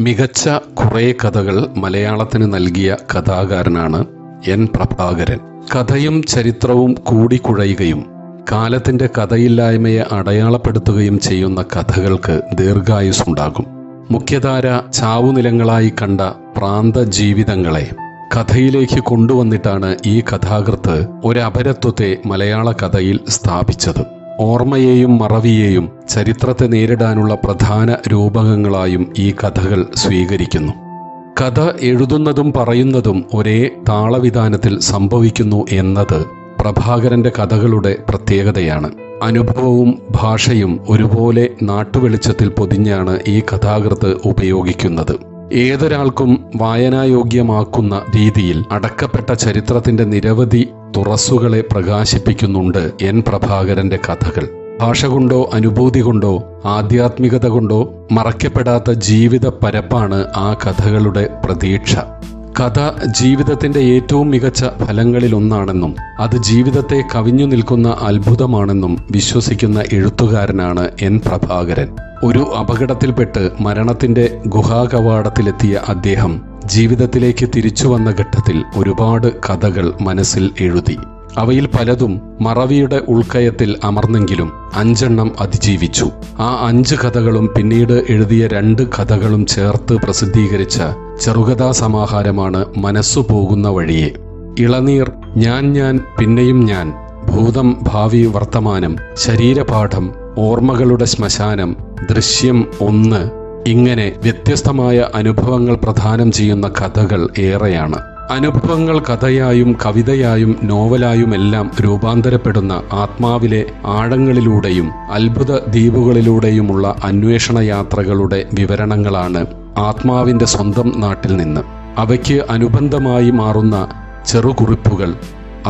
മികച്ച കുറേ കഥകൾ മലയാളത്തിന് നൽകിയ കഥാകാരനാണ് എൻ പ്രഭാകരൻ. കഥയും ചരിത്രവും കൂടിക്കുഴയുകയും കാലത്തിന്റെ കഥയില്ലായ്മയെ അടയാളപ്പെടുത്തുകയും ചെയ്യുന്ന കഥകൾക്ക് ദീർഘായുസുണ്ടാകും മുഖ്യധാര ചാവുനിലങ്ങളായി കണ്ട പ്രാന്ത ജീവിതങ്ങളെ കഥയിലേക്ക് കൊണ്ടുവന്നിട്ടാണ് ഈ കഥാകൃത്ത് ഒരപരത്വത്തെ മലയാള കഥയിൽ സ്ഥാപിച്ചത്. ഓർമ്മയെയും മറവിയെയും ചരിത്രത്തെ നേരിടാനുള്ള പ്രധാന രൂപകങ്ങളായും ഈ കഥകൾ സ്വീകരിക്കുന്നു. കഥ എഴുതുന്നതും പറയുന്നതും ഒരേ താളവിധാനത്തിൽ സംഭവിക്കുന്നു എന്നത് പ്രഭാകരന്റെ കഥകളുടെ പ്രത്യേകതയാണ്. അനുഭവവും ഭാഷയും ഒരുപോലെ നാട്ടുവെളിച്ചത്തിൽ പൊതിഞ്ഞാണ് ഈ കഥാകൃത്ത് ഉപയോഗിക്കുന്നത്. ഏതൊരാൾക്കും വായനായോഗ്യമാക്കുന്ന രീതിയിൽ അടക്കപ്പെട്ട ചരിത്രത്തിന്റെ നിരവധി തുറസ്സുകളെ പ്രകാശിപ്പിക്കുന്നുണ്ട് എൻ പ്രഭാകരന്റെ കഥകൾ. ഭാഷ കൊണ്ടോ അനുഭൂതി കൊണ്ടോ ആധ്യാത്മികത കൊണ്ടോ മറയ്ക്കപ്പെടാത്ത ജീവിത പരപ്പാണ് ആ കഥകളുടെ പ്രതീക്ഷ. കഥ ജീവിതത്തിന്റെ ഏറ്റവും മികച്ച ഫലങ്ങളിലൊന്നാണെന്നും അത് ജീവിതത്തെ കവിഞ്ഞു നിൽക്കുന്ന അത്ഭുതമാണെന്നും വിശ്വസിക്കുന്ന എഴുത്തുകാരനാണ് എൻ പ്രഭാകരൻ. ഒരു അപകടത്തിൽപ്പെട്ട് മരണത്തിന്റെ ഗുഹാകവാടത്തിലെത്തിയ അദ്ദേഹം ജീവിതത്തിലേക്ക് തിരിച്ചു വന്ന ഘട്ടത്തിൽ ഒരുപാട് കഥകൾ മനസ്സിൽ എഴുതി. അവയിൽ പലതും മറവിയുടെ ഉൾക്കയത്തിൽ അമർന്നെങ്കിലും അഞ്ചെണ്ണം അതിജീവിച്ചു. ആ അഞ്ച് കഥകളും പിന്നീട് എഴുതിയ രണ്ട് കഥകളും ചേർത്ത് പ്രസിദ്ധീകരിച്ച ചെറുകഥാ സമാഹാരമാണ് മനസ്സു പോകുന്ന വഴിയെ. ഇളനീർ ഞാൻ ഞാൻ പിന്നെയും ഞാൻ ഭൂതം ഭാവി വർത്തമാനം ശരീരപാഠം ഓർമ്മകളുടെ ശ്മശാനം ദൃശ്യം ഒന്ന് ഇങ്ങനെ വ്യത്യസ്തമായ അനുഭവങ്ങൾ പ്രദാനം ചെയ്യുന്ന കഥകൾ ഏറെയാണ്. അനുഭവങ്ങൾ കഥയായും കവിതയായും നോവലായുമെല്ലാം രൂപാന്തരപ്പെടുന്ന ആത്മാവിലെ ആഴങ്ങളിലൂടെയും അത്ഭുത ദ്വീപുകളിലൂടെയുമുള്ള അന്വേഷണ യാത്രകളുടെ വിവരണങ്ങളാണ് ആത്മാവിന്റെ സ്വന്തം നാട്ടിൽ നിന്ന്. അവയ്ക്ക് അനുബന്ധമായി മാറുന്ന ചെറുകുറിപ്പുകൾ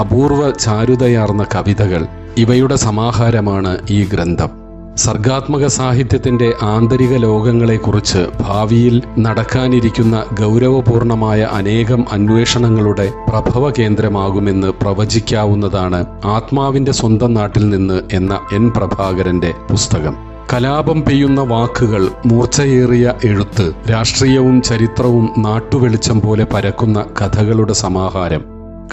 അപൂർവ ചാരുതയാർന്ന കവിതകൾ ഇവയുടെ സമാഹാരമാണ് ഈ ഗ്രന്ഥം. സർഗാത്മക സാഹിത്യത്തിന്റെ ആന്തരിക ലോകങ്ങളെക്കുറിച്ച് ഭാവിയിൽ നടക്കാനിരിക്കുന്ന ഗൗരവപൂർണമായ അനേകം അന്വേഷണങ്ങളുടെ പ്രഭവ കേന്ദ്രമാകുമെന്ന് പ്രവചിക്കാവുന്നതാണ് ആത്മാവിന്റെ സ്വന്തം നാട്ടിൽ നിന്ന് എന്ന എൻ പ്രഭാകരന്റെ പുസ്തകം. കലാപം പെയ്യുന്ന വാക്കുകൾ മൂർച്ചയേറിയ എഴുത്ത് രാഷ്ട്രീയവും ചരിത്രവും നാട്ടുവെളിച്ചം പോലെ പരക്കുന്ന കഥകളുടെ സമാഹാരം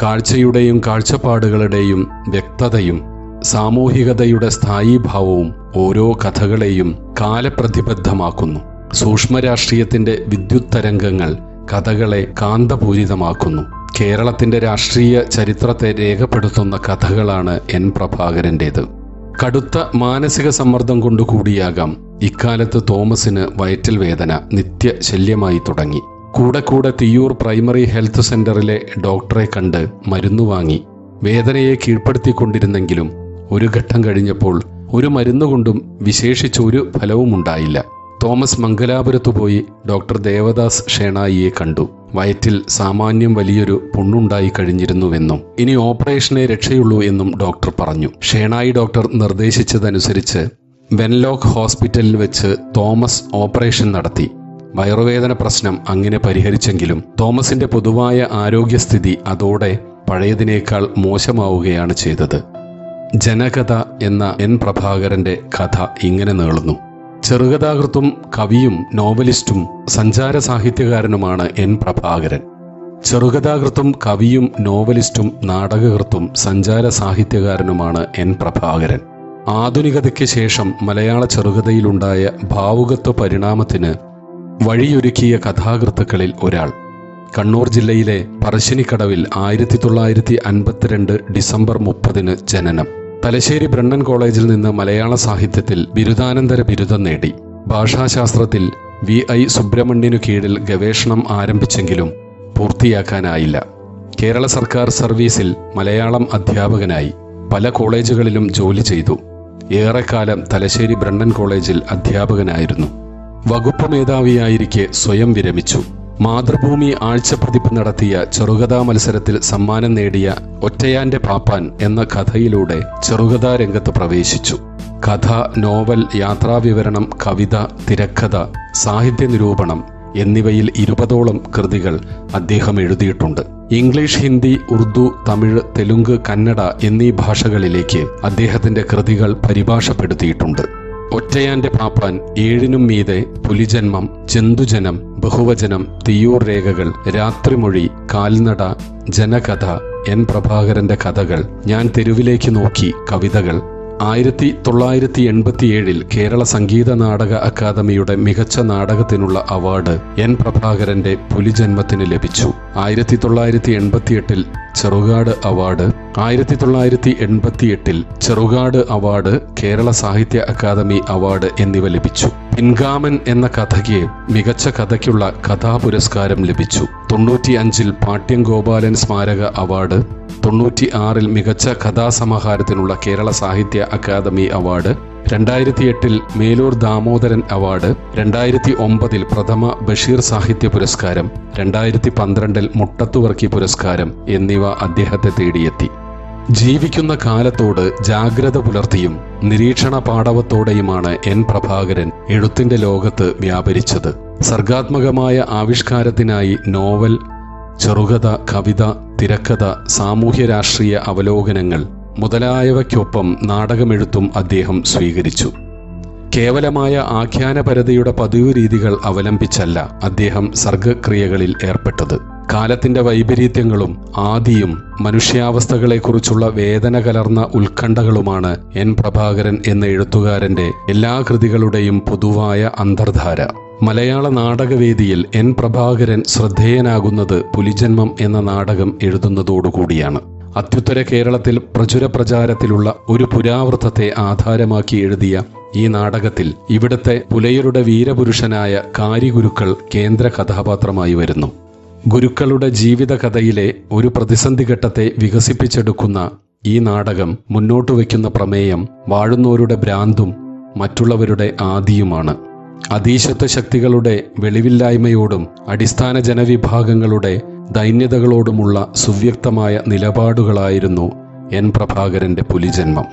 കാഴ്ചയുടെയും കാഴ്ചപ്പാടുകളുടെയും വ്യക്തതയും സാമൂഹികതയുടെ സ്ഥായീഭാവവും ഓരോ കഥകളെയും കാലപ്രതിബദ്ധമാക്കുന്നു. സൂക്ഷ്മരാഷ്ട്രീയത്തിന്റെ വിദ്യുത് തരംഗങ്ങൾ കഥകളെ കാന്തപൂരിതമാക്കുന്നു. കേരളത്തിന്റെ രാഷ്ട്രീയ ചരിത്രത്തെ രേഖപ്പെടുത്തുന്ന കഥകളാണ് എൻ പ്രഭാകരന്റേത് കടുത്ത മാനസിക സമ്മർദ്ദം കൊണ്ടുകൂടിയാകാം ഇക്കാലത്ത് തോമസിന് വയറ്റിൽ വേദന നിത്യ ശല്യമായി തുടങ്ങി. കൂടെ കൂടെ തിയ്യൂർ പ്രൈമറി ഹെൽത്ത് സെന്ററിലെ ഡോക്ടറെ കണ്ട് മരുന്നു വാങ്ങി. വേദനയെ കീഴ്പ്പെടുത്തിക്കൊണ്ടിരുന്നെങ്കിലും ഒരു ഘട്ടം കഴിഞ്ഞപ്പോൾ ഒരു മരുന്നുകൊണ്ടും വിശേഷിച്ചൊരു ഫലവും ഉണ്ടായില്ല തോമസ് മംഗലാപുരത്തു പോയി ഡോക്ടർ ദേവദാസ് ഷേണായിയെ കണ്ടു. വയറ്റിൽ സാമാന്യം വലിയൊരു പുണ്ണുണ്ടായി കഴിഞ്ഞിരുന്നുവെന്നും ഇനി ഓപ്പറേഷനെ രക്ഷയുള്ളൂ എന്നും ഡോക്ടർ പറഞ്ഞു. ഷേണായി ഡോക്ടർ നിർദ്ദേശിച്ചതനുസരിച്ച് വെൻലോക്ക് ഹോസ്പിറ്റലിൽ വെച്ച് തോമസ് ഓപ്പറേഷൻ നടത്തി. വയറുവേദന പ്രശ്നം അങ്ങനെ പരിഹരിച്ചെങ്കിലും തോമസിന്റെ പൊതുവായ ആരോഗ്യസ്ഥിതി അതോടെ പഴയതിനേക്കാൾ മോശമാവുകയാണ് ചെയ്തത്. ജനകഥ എന്ന എൻ പ്രഭാകരന്റെ കഥ ഇങ്ങനെ നീളുന്നു. ചെറുകഥാകൃത്തും കവിയും നോവലിസ്റ്റും സഞ്ചാര സാഹിത്യകാരനുമാണ് എൻ പ്രഭാകരൻ. ചെറുകഥാകൃത്തും കവിയും നോവലിസ്റ്റും നാടകകൃത്തും സഞ്ചാര സാഹിത്യകാരനുമാണ് എൻ പ്രഭാകരൻ. ആധുനികതയ്ക്ക് ശേഷം മലയാള ചെറുകഥയിലുണ്ടായ ഭാവുകത്വ പരിണാമത്തിന് വഴിയൊരുക്കിയ കഥാകൃത്തുക്കളിൽ ഒരാൾ. കണ്ണൂർ ജില്ലയിലെ പറശ്ശിനിക്കടവിൽ ആയിരത്തി തൊള്ളായിരത്തി അൻപത്തിരണ്ട് ഡിസംബർ മുപ്പതിന് ജനനം. തലശ്ശേരി ബ്രണ്ണൻ കോളേജിൽ നിന്ന് മലയാള സാഹിത്യത്തിൽ ബിരുദാനന്തര ബിരുദം നേടി. ഭാഷാശാസ്ത്രത്തിൽ വി ഐ സുബ്രഹ്മണ്യനു കീഴിൽ ഗവേഷണം ആരംഭിച്ചെങ്കിലും പൂർത്തിയാക്കാനായില്ല. കേരള സർക്കാർ സർവീസിൽ മലയാളം അധ്യാപകനായി പല കോളേജുകളിലും ജോലി ചെയ്തു. ഏറെക്കാലം തലശ്ശേരി ബ്രണ്ണൻ കോളേജിൽ അധ്യാപകനായിരുന്നു. വകുപ്പ് മേധാവിയായിരിക്കെ സ്വയം വിരമിച്ചു. മാതൃഭൂമി ആഴ്ചപ്പതിപ്പ് നടത്തിയ ചെറുകഥാ മത്സരത്തിൽ സമ്മാനം നേടിയ ഒറ്റയാന്റെ പാപ്പാൻ എന്ന കഥയിലൂടെ ചെറുകഥാ രംഗത്ത് പ്രവേശിച്ചു. കഥ നോവൽ യാത്രാവിവരണം കവിത തിരക്കഥ സാഹിത്യ നിരൂപണം എന്നിവയിൽ ഇരുപതോളം കൃതികൾ അദ്ദേഹം എഴുതിയിട്ടുണ്ട്. ഇംഗ്ലീഷ് ഹിന്ദി ഉറുദു തമിഴ് തെലുങ്ക് കന്നഡ എന്നീ ഭാഷകളിലേക്ക് അദ്ദേഹത്തിന്റെ കൃതികൾ പരിഭാഷപ്പെടുത്തിയിട്ടുണ്ട്. ഒറ്റയാന്റെ പാപ്പാൻ ഏഴിനും മീതെ പുലിജന്മം ജന്തുജനം ബഹുവചനം തീയൂർ രേഖകൾ രാത്രിമൊഴി കാൽനട ജനകഥ എൻ പ്രഭാകരന്റെ കഥകൾ ഞാൻ തെരുവിലേക്ക് നോക്കി കവിതകൾ. ആയിരത്തി തൊള്ളായിരത്തി എൺപത്തിയേഴിൽ കേരള സംഗീത നാടക അക്കാദമിയുടെ മികച്ച നാടകത്തിനുള്ള അവാർഡ് എൻ പ്രഭാകരന്റെ പുലിജന്മത്തിന് ലഭിച്ചു. ആയിരത്തി തൊള്ളായിരത്തി എൺപത്തിയെട്ടിൽ ചെറുകാട് അവാർഡ് ആയിരത്തി തൊള്ളായിരത്തി എൺപത്തി എട്ടിൽ ചെറുകാട് അവാർഡ് കേരള സാഹിത്യ അക്കാദമി അവാർഡ് എന്നിവ ലഭിച്ചു. പിൻഗാമൻ എന്ന കഥയ്ക്ക് മികച്ച കഥയ്ക്കുള്ള കഥാപുരസ്കാരം ലഭിച്ചു. തൊണ്ണൂറ്റി അഞ്ചിൽ പാട്യം ഗോപാലൻ സ്മാരക അവാർഡ് തൊണ്ണൂറ്റി ആറിൽ മികച്ച കഥാസമാഹാരത്തിനുള്ള കേരള സാഹിത്യ അക്കാദമി അവാർഡ് രണ്ടായിരത്തി എട്ടിൽ മേലൂർ ദാമോദരൻ അവാർഡ് രണ്ടായിരത്തി ഒമ്പതിൽ പ്രഥമ ബഷീർ സാഹിത്യ പുരസ്കാരം രണ്ടായിരത്തി പന്ത്രണ്ടിൽ മുട്ടത്തുവർക്കി പുരസ്കാരം എന്നിവ അദ്ദേഹത്തെ തേടിയെത്തി. ജീവിക്കുന്ന കാലത്തോട് ജാഗ്രത പുലർത്തിയും നിരീക്ഷണ പാടവത്തോടെയുമാണ് എൻ പ്രഭാകരൻ എഴുത്തിന്റെ ലോകത്ത് വ്യാപരിച്ചത്. സർഗാത്മകമായ ആവിഷ്കാരത്തിനായി നോവൽ ചെറുകഥ കവിത തിരക്കഥ സാമൂഹ്യ രാഷ്ട്രീയ അവലോകനങ്ങൾ മുതലായവയ്ക്കൊപ്പം നാടകമെഴുത്തും അദ്ദേഹം സ്വീകരിച്ചു. കേവലമായ ആഖ്യാനപരതയുടെ പതിവ് രീതികൾ അവലംബിച്ചല്ല അദ്ദേഹം സർഗക്രിയകളിൽ ഏർപ്പെട്ടത്. കാലത്തിന്റെ വൈപരീത്യങ്ങളും ആദിയും മനുഷ്യാവസ്ഥകളെക്കുറിച്ചുള്ള വേദന കലർന്ന ഉത്കണ്ഠകളുമാണ് എൻ പ്രഭാകരൻ എന്ന എഴുത്തുകാരന്റെ എല്ലാ കൃതികളുടെയും പൊതുവായ അന്തർധാര. മലയാള നാടകവേദിയിൽ എൻ പ്രഭാകരൻ ശ്രദ്ധേയനാകുന്നത് പുലിജന്മം എന്ന നാടകം എഴുതുന്നതോടുകൂടിയാണ്. അത്യുത്തര കേരളത്തിൽ പ്രചുര പ്രചാരത്തിലുള്ള ഒരു പുരാവൃത്തത്തെ ആധാരമാക്കി എഴുതിയ ഈ നാടകത്തിൽ ഇവിടുത്തെ പുലയരുടെ വീരപുരുഷനായ കാരിഗുരുക്കൾ കേന്ദ്ര കഥാപാത്രമായി വരുന്നു. ഗുരുക്കളുടെ ജീവിതകഥയിലെ ഒരു പ്രതിസന്ധി ഘട്ടത്തെ വികസിപ്പിച്ചെടുക്കുന്ന ഈ നാടകം മുന്നോട്ട് വയ്ക്കുന്ന പ്രമേയം വാഴുന്നവരുടെ ഭ്രാന്തും മറ്റുള്ളവരുടെ ആദിയുമാണ്. അതീശത്വ ശക്തികളുടെ വെളിവില്ലായ്മയോടും അടിസ്ഥാന ജനവിഭാഗങ്ങളുടെ ദൈന്യതകളോടുമുള്ള സുവ്യക്തമായ നിലപാടുകളായിരുന്നു എൻ പ്രഭാകരന്റെ പുലിജന്മം.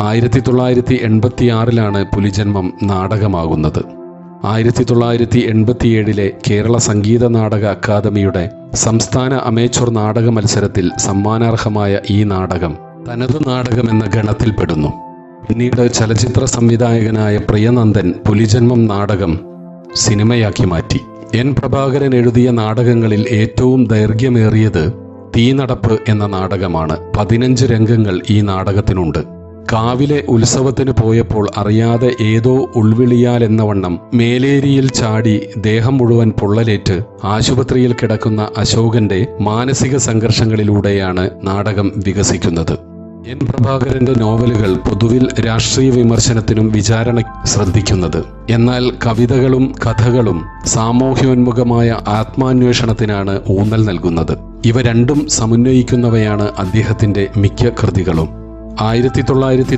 ആയിരത്തി തൊള്ളായിരത്തി എൺപത്തിയാറിലാണ് പുലിജന്മം നാടകമാകുന്നത്. ആയിരത്തി തൊള്ളായിരത്തി എൺപത്തിയേഴിലെ കേരള സംഗീത നാടക അക്കാദമിയുടെ സംസ്ഥാന അമേച്ചർ നാടക മത്സരത്തിൽ സമ്മാനാർഹമായ ഈ നാടകം തനത് നാടകം എന്ന ഗണത്തിൽപ്പെടുന്നു. പിന്നീട് ചലച്ചിത്ര സംവിധായകനായ പ്രിയനന്ദൻ പുലിജന്മം നാടകം സിനിമയാക്കി മാറ്റി. എൻ പ്രഭാകരൻ എഴുതിയ നാടകങ്ങളിൽ ഏറ്റവും ദൈർഘ്യമേറിയത് തീനടപ്പ് എന്ന നാടകമാണ്. പതിനഞ്ച് രംഗങ്ങൾ ഈ നാടകത്തിനുണ്ട്. കാവിലെ ഉത്സവത്തിന് പോയപ്പോൾ അറിയാതെ ഏതോ ഉൾവിളിയാൽ എന്നവണ്ണം മേലേരിയിൽ ചാടി ദേഹം മുഴുവൻ പൊള്ളലേറ്റ് ആശുപത്രിയിൽ കിടക്കുന്ന അശോകന്റെ മാനസിക സംഘർഷങ്ങളിലൂടെയാണ് നാടകം വികസിക്കുന്നത്. എൻ പ്രഭാകരന്റെ നോവലുകൾ പൊതുവിൽ രാഷ്ട്രീയ വിമർശനത്തിനും വിചാരണ ശ്രദ്ധിക്കുന്നത്. എന്നാൽ കവിതകളും കഥകളും സാമൂഹ്യോന്മുഖമായ ആത്മാന്വേഷണത്തിനാണ് ഊന്നൽ നൽകുന്നത്. ഇവ രണ്ടും സമന്വയിക്കുന്നവയാണ് അദ്ദേഹത്തിന്റെ മിക്ക കൃതികളും. ആയിരത്തി തൊള്ളായിരത്തി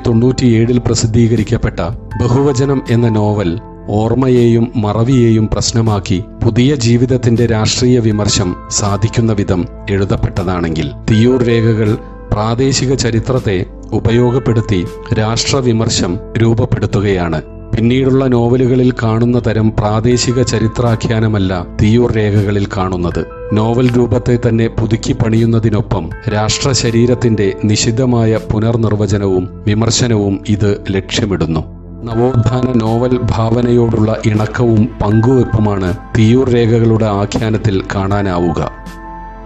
പ്രസിദ്ധീകരിക്കപ്പെട്ട ബഹുവചനം എന്ന നോവൽ ഓർമ്മയെയും മറവിയെയും പ്രശ്നമാക്കി പുതിയ ജീവിതത്തിന്റെ രാഷ്ട്രീയ വിമർശം സാധിക്കുന്ന വിധം എഴുതപ്പെട്ടതാണെങ്കിൽ തിയൂർ രേഖകൾ പ്രാദേശിക ചരിത്രത്തെ ഉപയോഗപ്പെടുത്തി രാഷ്ട്രവിമർശം രൂപപ്പെടുത്തുകയാണ് പിന്നീടുള്ള നോവലുകളിൽ കാണുന്ന തരം പ്രാദേശിക ചരിത്രാഖ്യാനമല്ല തീയൂർ രേഖകളിൽ കാണുന്നത്. നോവൽ രൂപത്തെ തന്നെ പുതുക്കി പണിയുന്നതിനൊപ്പം രാഷ്ട്ര ശരീരത്തിന്റെ നിശിതമായ പുനർനിർവചനവും വിമർശനവും ഇത് ലക്ഷ്യമിടുന്നു. നവോത്ഥാന നോവൽ ഭാവനയോടുള്ള ഇണക്കവും പങ്കുവെപ്പുമാണ് തീയൂർ രേഖകളുടെ ആഖ്യാനത്തിൽ കാണാനാവുക.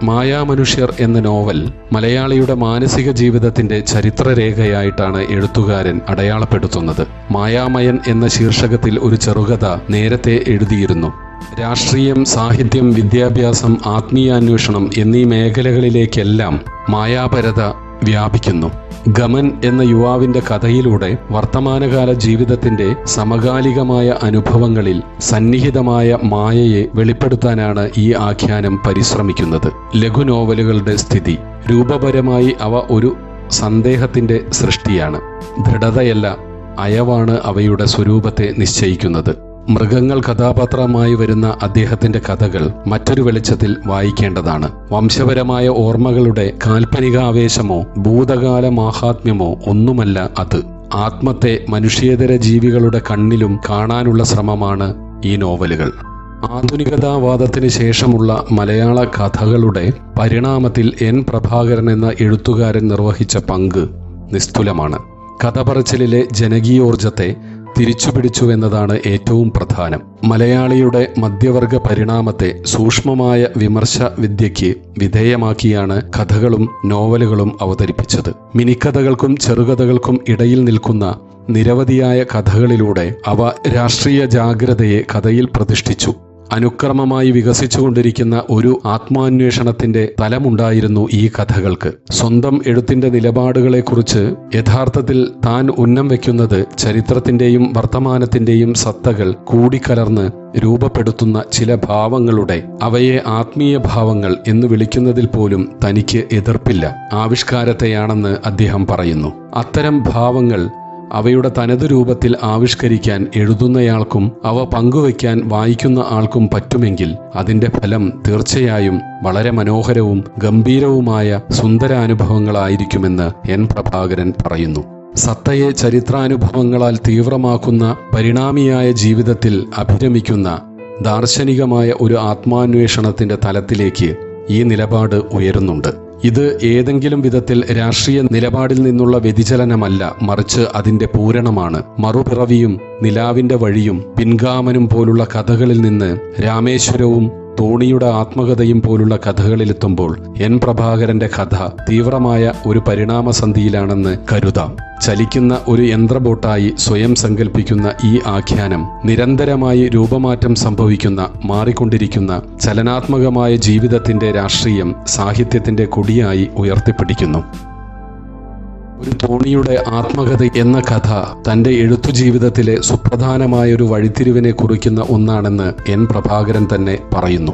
മായാമനുഷ്യർ എന്ന നോവൽ മലയാളിയുടെ മാനസിക ജീവിതത്തിന്റെ ചരിത്രരേഖയായിട്ടാണ് എഴുത്തുകാരൻ അടയാളപ്പെടുത്തുന്നത്. മായാമയൻ എന്ന ശീർഷകത്തിൽ ഒരു ചെറുകഥ നേരത്തെ എഴുതിയിരുന്നു. രാഷ്ട്രീയം സാഹിത്യം വിദ്യാഭ്യാസം ആത്മീയാന്വേഷണം എന്നീ മേഖലകളിലേക്കെല്ലാം മായാപരത വ്യാപിക്കുന്നു. ഗമൻ എന്ന യുവാവിന്റെ കഥയിലൂടെ വർത്തമാനകാല ജീവിതത്തിന്റെ സമകാലികമായ അനുഭവങ്ങളിൽ സന്നിഹിതമായ മായയെ വെളിപ്പെടുത്താനാണ് ഈ ആഖ്യാനം പരിശ്രമിക്കുന്നത്. ലഘു നോവലുകളുടെ സ്ഥിതി. രൂപപരമായി അവ ഒരു സന്ദേഹത്തിന്റെ സൃഷ്ടിയാണ്. ദൃഢതയല്ല അയവാണ് അവയുടെ സ്വരൂപത്തെ നിശ്ചയിക്കുന്നത്. മൃഗങ്ങൾ കഥാപാത്രമായി വരുന്ന അദ്ദേഹത്തിന്റെ കഥകൾ മറ്റൊരു വെളിച്ചത്തിൽ വായിക്കേണ്ടതാണ്. വംശപരമായ ഓർമ്മകളുടെ കാൽപ്പനിക ആവേശമോ ഭൂതകാല മാഹാത്മ്യമോ ഒന്നുമല്ല അത്. ആത്മത്തെ മനുഷ്യേതര ജീവികളുടെ കണ്ണിലും കാണാനുള്ള ശ്രമമാണ് ഈ നോവലുകൾ. ആധുനികതാവാദത്തിന് ശേഷമുള്ള മലയാള കഥകളുടെ പരിണാമത്തിൽ എൻ പ്രഭാകരൻ എന്ന എഴുത്തുകാരൻ നിർവഹിച്ച പങ്ക് നിസ്തുലമാണ്. കഥ പറച്ചിലിലെ ജനകീയോർജത്തെ തിരിച്ചുപിടിച്ചു എന്നതാണ് ഏറ്റവും പ്രധാനം. മലയാളിയുടെ മധ്യവർഗ പരിണാമത്തെ സൂക്ഷ്മമായ വിമർശ വിദ്യയ്ക്ക് വിധേയമാക്കിയാണ് കഥകളും നോവലുകളും അവതരിപ്പിച്ചത്. മിനിക്കഥകൾക്കും ചെറുകഥകൾക്കും ഇടയിൽ നിൽക്കുന്ന നിരവധിയായ കഥകളിലൂടെ അവ രാഷ്ട്രീയ ജാഗ്രതയെ കഥയിൽ പ്രതിഷ്ഠിച്ചു. അനുക്രമമായി വികസിച്ചുകൊണ്ടിരിക്കുന്ന ഒരു ആത്മാന്വേഷണത്തിന്റെ തലമുണ്ടായിരുന്നു ഈ കഥകൾക്ക്. സ്വന്തം എഴുത്തിന്റെ നിലപാടുകളെക്കുറിച്ച് യഥാർത്ഥത്തിൽ താൻ ഉന്നം വയ്ക്കുന്നത് ചരിത്രത്തിന്റെയും വർത്തമാനത്തിന്റെയും സത്തകൾ കൂടിക്കലർന്ന് രൂപപ്പെടുത്തുന്ന ചില ഭാവങ്ങളുടെ അവയെ ആത്മീയ ഭാവങ്ങൾ എന്ന് വിളിക്കുന്നതിൽ പോലും തനിക്ക് എതിർപ്പില്ല. ആവിഷ്കാരത്തെയാണെന്ന് അദ്ദേഹം പറയുന്നു. അത്തരം ഭാവങ്ങൾ അവയുടെ തനത് രൂപത്തിൽ ആവിഷ്കരിക്കാൻ എഴുതുന്നയാൾക്കും അവ പങ്കുവയ്ക്കാൻ വായിക്കുന്ന ആൾക്കും പറ്റുമെങ്കിൽ അതിന്റെ ഫലം തീർച്ചയായും വളരെ മനോഹരവും ഗംഭീരവുമായ സുന്ദരാനുഭവങ്ങളായിരിക്കുമെന്ന് എൻ പ്രഭാകരൻ പറയുന്നു. സത്തയെ ചരിത്രാനുഭവങ്ങളാൽ തീവ്രമാക്കുന്ന പരിണാമിയായ ജീവിതത്തിൽ അഭിരമിക്കുന്ന ദാർശനികമായ ഒരു ആത്മാന്വേഷണത്തിന്റെ തലത്തിലേക്ക് ഈ നിലപാട് ഉയരുന്നുണ്ട്. ഇത് ഏതെങ്കിലും വിധത്തിൽ രാഷ്ട്രീയ നിലപാടിൽ നിന്നുള്ള വ്യതിചലനമല്ല മറിച്ച് അതിന്റെ പൂരണമാണ്. മറുപിറവിയും നിലാവിന്റെ വഴിയും പിൻഗാമനും പോലുള്ള കഥകളിൽ നിന്ന് രാമേശ്വരവും തോണിയുടെ ആത്മകഥയും പോലുള്ള കഥകളിലെത്തുമ്പോൾ എൻ പ്രഭാകരന്റെ കഥ തീവ്രമായ ഒരു പരിണാമസന്ധിയിലാണെന്ന് കരുതാം. ചലിക്കുന്ന ഒരു യന്ത്രബോട്ടായി സ്വയം സങ്കല്പിക്കുന്ന ഈ ആഖ്യാനം നിരന്തരമായി രൂപമാറ്റം സംഭവിക്കുന്ന മാറിക്കൊണ്ടിരിക്കുന്ന ചലനാത്മകമായ ജീവിതത്തിന്റെ രാഷ്ട്രീയം സാഹിത്യത്തിന്റെ കൊടിയായി ഉയർത്തിപ്പിടിക്കുന്നു. ഒരു തോണിയുടെ ആത്മകഥ എന്ന കഥ തന്റെ എഴുത്തു ജീവിതത്തിലെ സുപ്രധാനമായ ഒരു വഴിത്തിരിവിനെ കുറിക്കുന്ന ഒന്നാണെന്ന് എൻ പ്രഭാകരൻ തന്നെ പറയുന്നു.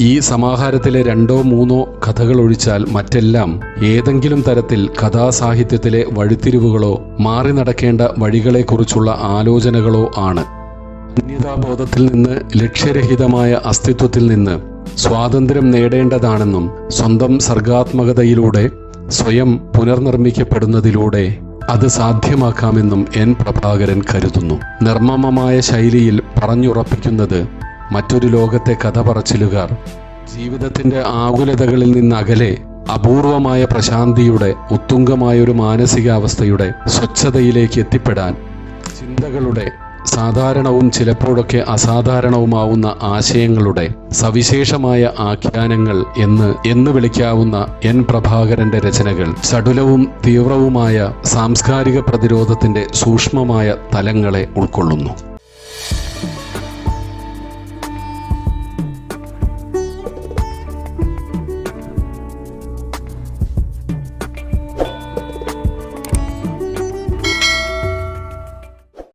ഈ സമാഹാരത്തിലെ രണ്ടോ മൂന്നോ കഥകൾ ഒഴിച്ചാൽ മറ്റെല്ലാം ഏതെങ്കിലും തരത്തിൽ കഥാസാഹിത്യത്തിലെ വഴിത്തിരിവുകളോ മാറി നടക്കേണ്ട വഴികളെക്കുറിച്ചുള്ള ആലോചനകളോ ആണ്. അന്യതാബോധത്തിൽ നിന്ന് ലക്ഷ്യരഹിതമായ അസ്തിത്വത്തിൽ നിന്ന് സ്വാതന്ത്ര്യം നേടേണ്ടതാണെന്നും സ്വന്തം സർഗാത്മകതയിലൂടെ സ്വയം പുനർനിർമ്മിക്കപ്പെടുന്നതിലൂടെ അത് സാധ്യമാക്കാമെന്നും എൻ പ്രഭാകരൻ കരുതുന്നു. നിർമ്മമമായ ശൈലിയിൽ പറഞ്ഞുറപ്പിക്കുന്നത് മറ്റൊരു ലോകത്തെ കഥ പറച്ചിലുകാർ. ജീവിതത്തിന്റെ ആകുലതകളിൽ നിന്ന് അകലെ അപൂർവമായ പ്രശാന്തിയുടെ ഉത്തുംഗമായൊരു മാനസികാവസ്ഥയുടെ സ്വച്ഛതയിലേക്ക് എത്തിപ്പെടാൻ ചിന്തകളുടെ സാധാരണവും ചിലപ്പോഴൊക്കെ അസാധാരണവുമാവുന്ന ആശയങ്ങളുടെ സവിശേഷമായ ആഖ്യാനങ്ങൾ എന്ന് എന്ന് വിളിക്കാവുന്ന എൻ പ്രഭാകരന്റെ രചനകൾ ചടുലവും തീവ്രവുമായ സാംസ്കാരിക പ്രതിരോധത്തിന്റെ സൂക്ഷ്മമായ തലങ്ങളെ ഉൾക്കൊള്ളുന്നു.